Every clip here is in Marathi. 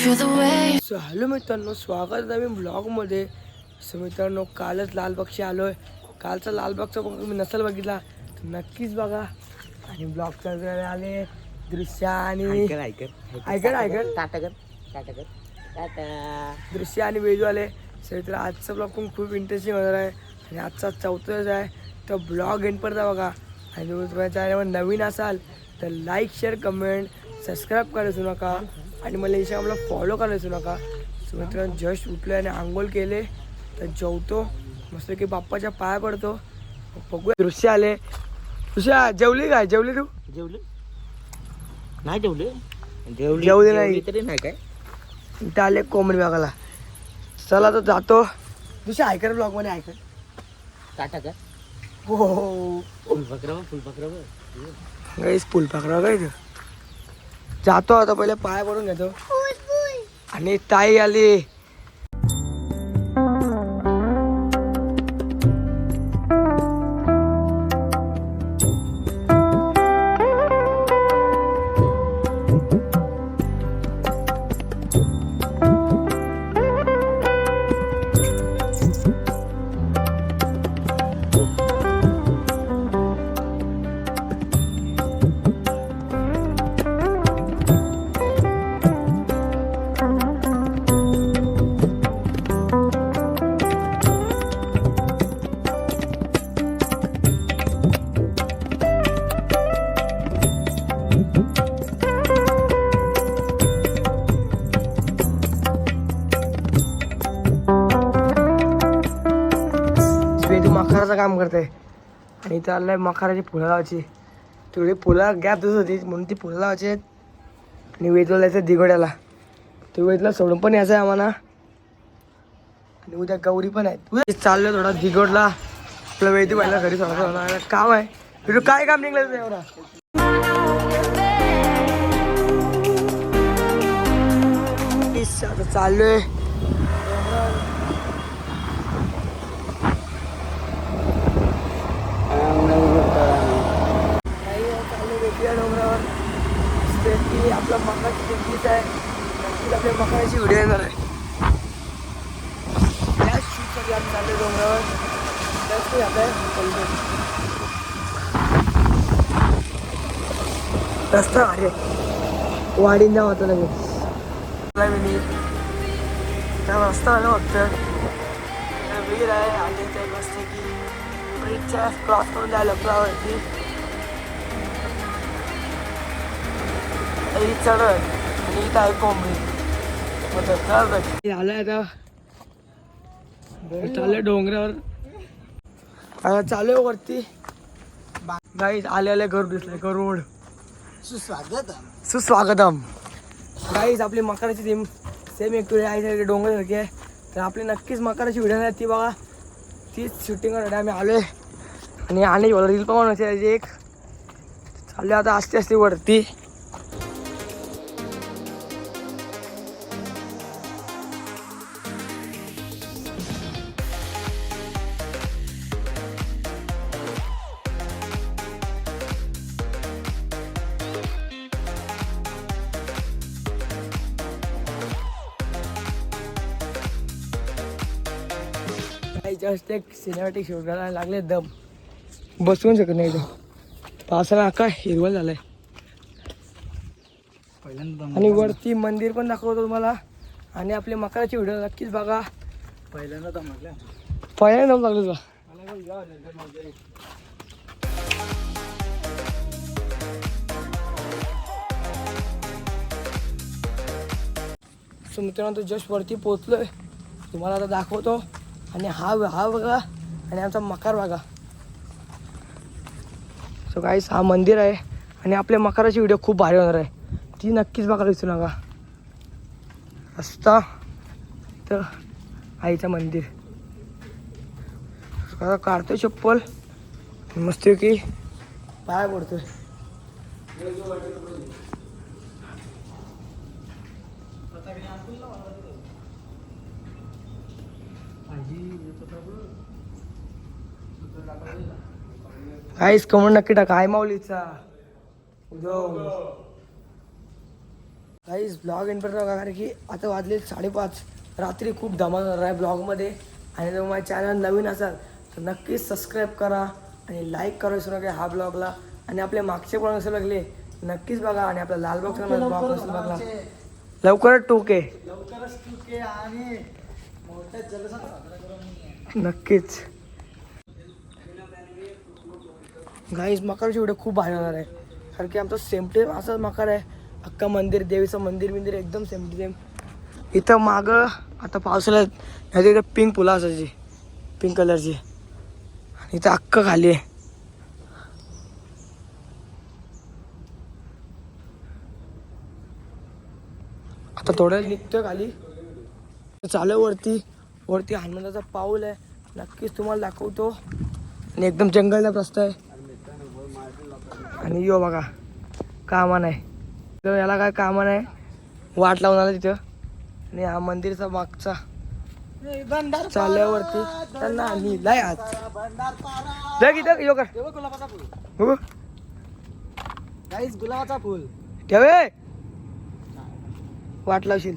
सो हॅलो मित्रांनो स्वागत आहे नवीन ब्लॉगमध्ये सो मित्रांनो कालच लालबागशी आलो आहे कालचा लालबागचा बघ मी नसल बघितला तर नक्कीच बघा. आणि ब्लॉगच्या वगैरे आले दृश्य आणि ऐकर ऐकर. ऐकर ऐकर. टाटा दृश्य आणि वेजू आले. सो मित्र आजचा ब्लॉग पण खूप इंटरेस्टिंग होणार आहे. आणि आजचा चौथाच आहे. तर ब्लॉग एंडपर्यंत बघा. आणि तुम्ही चॅनलवर नवीन असाल तर लाईक शेअर कमेंट सबस्क्राईब करायला विसरू नका. आणि मला इंस्टाग्रामला फॉलो विसरू नका सो मित्रांनो जस्ट उठले आणि आंघोळ केले. तर जेवतो. मस्त की बाप्पाच्या पाया पडतो. बघूया. दृश्य आले. दृश्य जेवली काय? जेवली तू? जेवले? नाही जेवले. जेवली जेवले नाही. तरी नाही काय? इथं आले कोंबडी बघायला. चला तर जातो. दुसऱ्या ऐकर ब्लॉगमध्ये ऐकर टाटा कर हो. फुलपकरा फुलपकरा गाईस फुल पकडा काय जातो आता पहिले पाय पडून घेतो. आणि ताई आली. मखाराचं काम करते आणि इथं आलंय मखाराची फुलं लावायची. तेवढी फुलं गॅप दिसत होती म्हणून ती फुलं लावायची आहेत. आणि वेदला जायचं दिगोड्याला तो वेदला सोडून पण यायचं आहे आम्हाला. आणि उद्या गौरी पण आहेत. उद्या चाललोय थोडा दिगोडला आपलं वेदी व्हायला घरी सोडायचं काम आहे. तुझं काय काम निघलं एवढा? आता चाललोय काही चाललोय वेगळ्या डोंगरावर दिसतंय की आपला मकाची टेकडीच आहे नक्कीच आपल्या मकाची व्हिडिओ येणार आहे त्याच शूटसाठी आम्ही चाललोय डोंगरावर त्याच काही आता आहे रस्ता अरे वाढीन जाऊ आता लगेच त्या रस्ता आला फक्त विहीर आहे आणि ते मस्त की ब्रिजच्या क्रॉस करून जायला वरती ही चढ आणि इथं आहे कोंबडी आलं आता चाललं डोंगरावर आता चालू आहे वरती आले आले घर दिसले गरुड सुस्वागत सुस्वागतम. गाईज आपली मकराची टीम सेम एक तुझ्या आईसारखी डोंगरसारखी आहे. तर आपली नक्कीच मकराची व्हिडिओ नाही ती बघा. तीच शूटिंग आम्ही आलो आहे आणि आणि रील पण एक. चालले आता आस्ते आस्ते वरती. जस्ट एक सिनेमॅटिक शूट करायला लागले दम. बसवून शकत नाही इथं. पावसाला आका हिरवळ झालाय. पहिल्यांदा आणि वरती मंदिर पण दाखवतो तुम्हाला. आणि आपली मकराची व्हिडिओ नक्कीच बघा. पहिल्यांदा पहिल्यांदा दम लागलं तुला. सो मित्रांनो तो जस्ट वरती पोचलोय तुम्हाला आता दाखवतो. आणि हा हा बघा. आणि आमचा मकार बघा. सो गाईस हा मंदिर आहे. आणि आपल्या मकाराची व्हिडिओ खूप भारी होणार आहे. ती नक्कीच बघायला विसरू नका. रस्ता तर आईचं मंदिर. काढतोय चप्पल. मस्त की? पाय पडतोय. काहीच कमन नक्की टाका. हाय माऊलीचा. काहीच ब्लॉग एंड बघा कारण की आता वाजले साडेपाच. रात्री खूप धमाल होणार आहे ब्लॉगमध्ये आणि जर माझ्या चॅनल नवीन असाल तर नक्कीच सबस्क्राईब करा आणि लाईक करा विसरू नका ह्या ब्लॉगला आणि आपले मागचे ब्लॉग असेल लागले नक्कीच बघा आणि आपला लाल बॉक्स ब्लॉग बघा. लवकरच टोके लवकरच चुके आणि नक्कीच. गाईज मकरची व्हिडिओ खूप भारी होणार आहे. कारण की आमचं सेम टेम असंच मकर आहे. अख्खा मंदिर देवीचं मंदिर मंदिर एकदम सेम टेम इथं मागं आता पावसाळ्यात नाही इकडे पिंक फुलं असायची. पिंक कलरची आणि इथं अख्खं खाली आहे. आता थोड्या निघतोय खाली. चालू वरती. वरती हनुमंताचा पाऊल आहे. नक्कीच तुम्हाला दाखवतो. आणि एकदम जंगलला रस्ता आहे. आणि यो बघा कामा नाही तर याला काय कामा नाही वाट लावून आला तिथं. आणि हा मंदिरचा मागचा. चालल्यावरती त्यांना लिहिलाय आज बघ इथं यो कर. गुलाबाचा फुल. काहीच गुलाबाचा फुल. ठेवे वाट लावशील.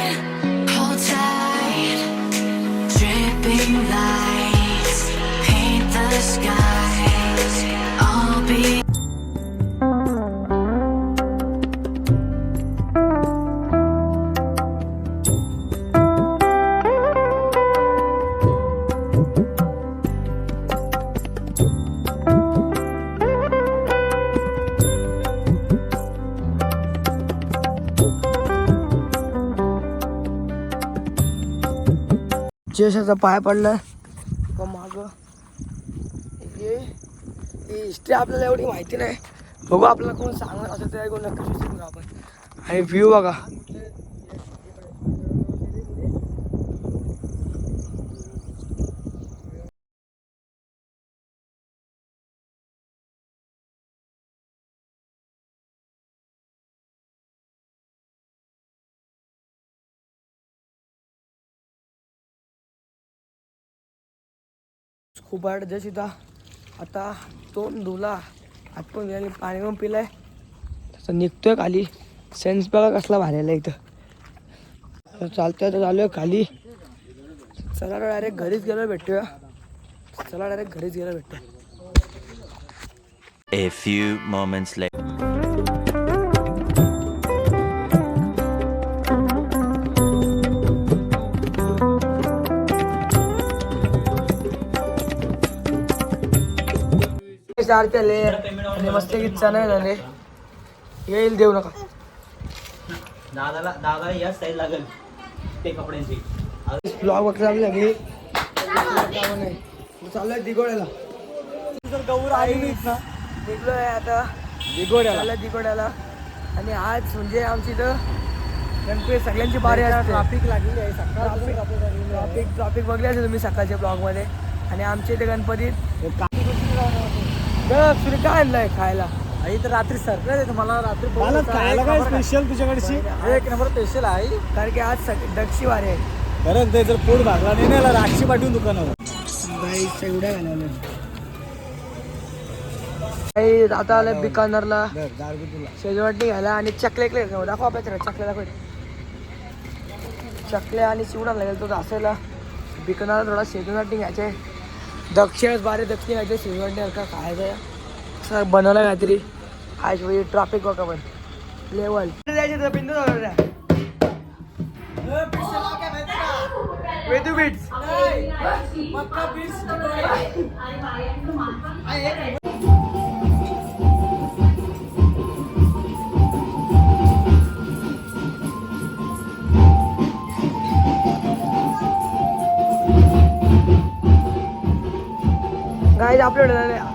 जेशाचा पाय पडला. का माग. हे ही हिस्ट्री आपल्याला एवढी माहिती नाही. बघू आपल्याला कोण सांगणार असं ते ऐकून नक्की आपण. आणि व्ह्यू बघा. खूप वाट जशी इथं आता तोंड धुला हात पण पाणी पण पिलाय. तसं निघतोय खाली. सेन्स बघा कसला भारायला इथं. चालतोय तर चालू आहे खाली. चला डायरेक्ट घरीच गेलो भेटूया. चला डायरेक्ट घरीच गेलो भेटतो A few moments later. चार केले आणि मस्त इच्छा नाही झाले. येईल देऊ नका. दादाला दादा या साईड लागेल. ते कपड्यांची. ब्लॉग वगैरे लागली चालू आहे. दिगोड्याला गौर आई ना निघलोय आता. दिगोड्याला दिगोड्याला आणि आज म्हणजे आमची इथं गणपती सगळ्यांची बारी असते. ट्रॅफिक लागलेली आहे. सकाळ ट्रॉफिक ट्रॉफिक बघले असेल तुम्ही सकाळच्या ब्लॉगमध्ये आणि आमच्या इथे गणपतीत तुला काय आणलंय खायला? आई तर रात्री सरप्राईज आहे तुम्हाला. रात्री मला खायला काय स्पेशल तुझ्याकडची? एक नंबर स्पेशल आहे कारण की आज दक्षी वारी आहे. खरंच ते जर पोट भागला नाही ना राक्षी पाठवून दुकानावर. बाई एवढ्या घालवल्या काही आता आलं बिकानरला. शेजवाटणी घ्यायला आणि चकले इकडे घेऊ दाखव आपल्या चकले दाखव चकले आणि चिवडा लागेल तो असायला बिकनाला थोडा शेजवाटणी घ्यायचे. दक्षिणच बारे दक्षिण घ्यायचे शेजवाटणी हलका खायचं सर बनवलं काहीतरी आज म्हणजे ट्रॉफिक बघा पण लेवल बिंदू बीट्स गाईज आपल्याकडे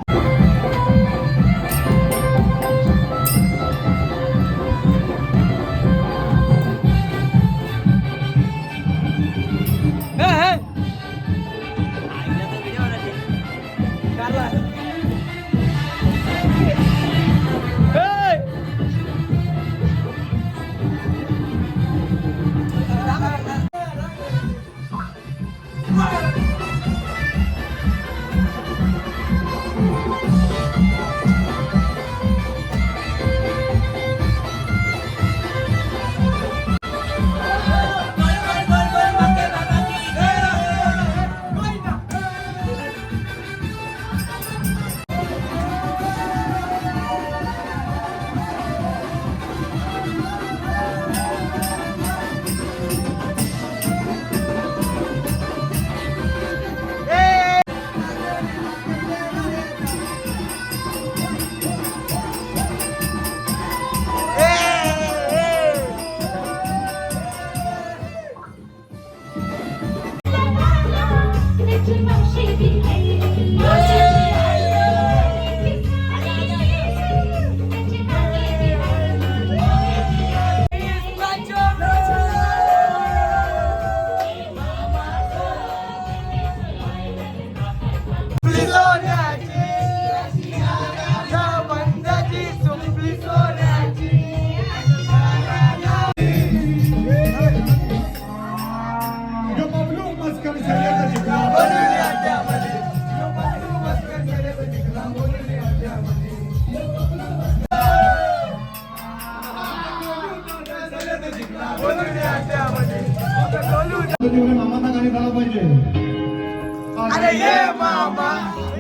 अरे ये मामा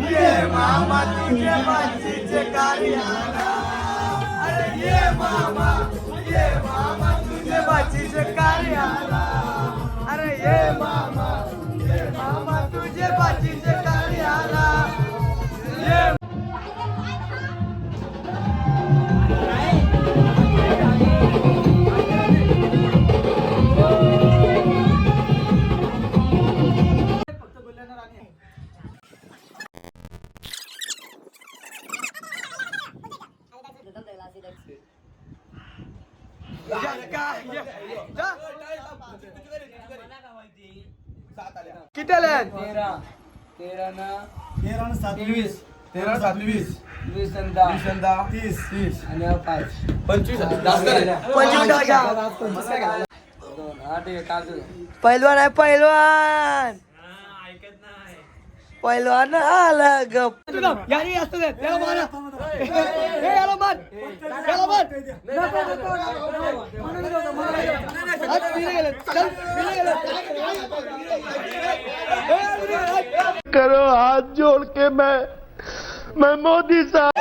ये मामा तुझे बाचीचे कार्याला अरे ये मामा ये मामा तुझे बाचीचे कार्याला अरे ये मामा ये मामा तुझे बाचीचे किती आले तेरा. तेरा ना. तेरा सात वीस तेरा सात वीस वीस आणि दहा. वीस आणि दहा. तीस. तीस. आणि हा पाच. पंचवीस. पहिलवान आहे पहिलवान पहिलवान आला गप. यारी असतो हे. हे. करो हाथ जोड़ के मैं मैं मोदी साहब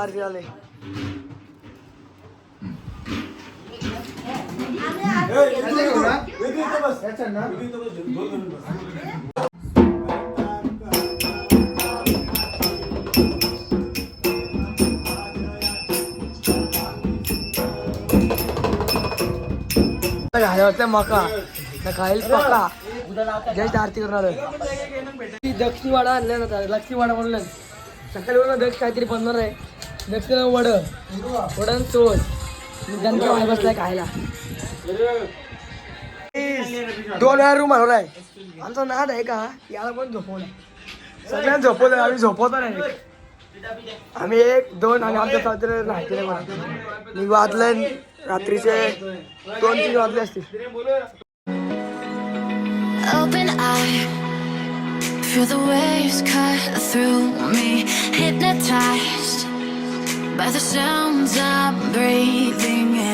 काल पहिल्यांदा चार झाले मका खाईल पका जस्ट आरती करणार आहे. दक्षिणवाडा आणलं ना लक्ष्मीवाडा म्हणलं सकाळी बोलला दक्ष काहीतरी बनणार आहे. दक्षिण वड. वडण सोड जनता बाहेर बसलाय खायला. दोन वेळा रूम हलवलाय आमचा नाद आहे का? याला पण झोपवलाय. सगळ्यांना झोपवलंय आम्ही झोपवतो नाही. आम्ही एक दोन आणि आमच्या सासरे राहते मी वाजले रात्रीचे दोन तीन वाजले असतील. Open eye, feel the waves cut through me, hypnotized. By the sounds I'm breathing in.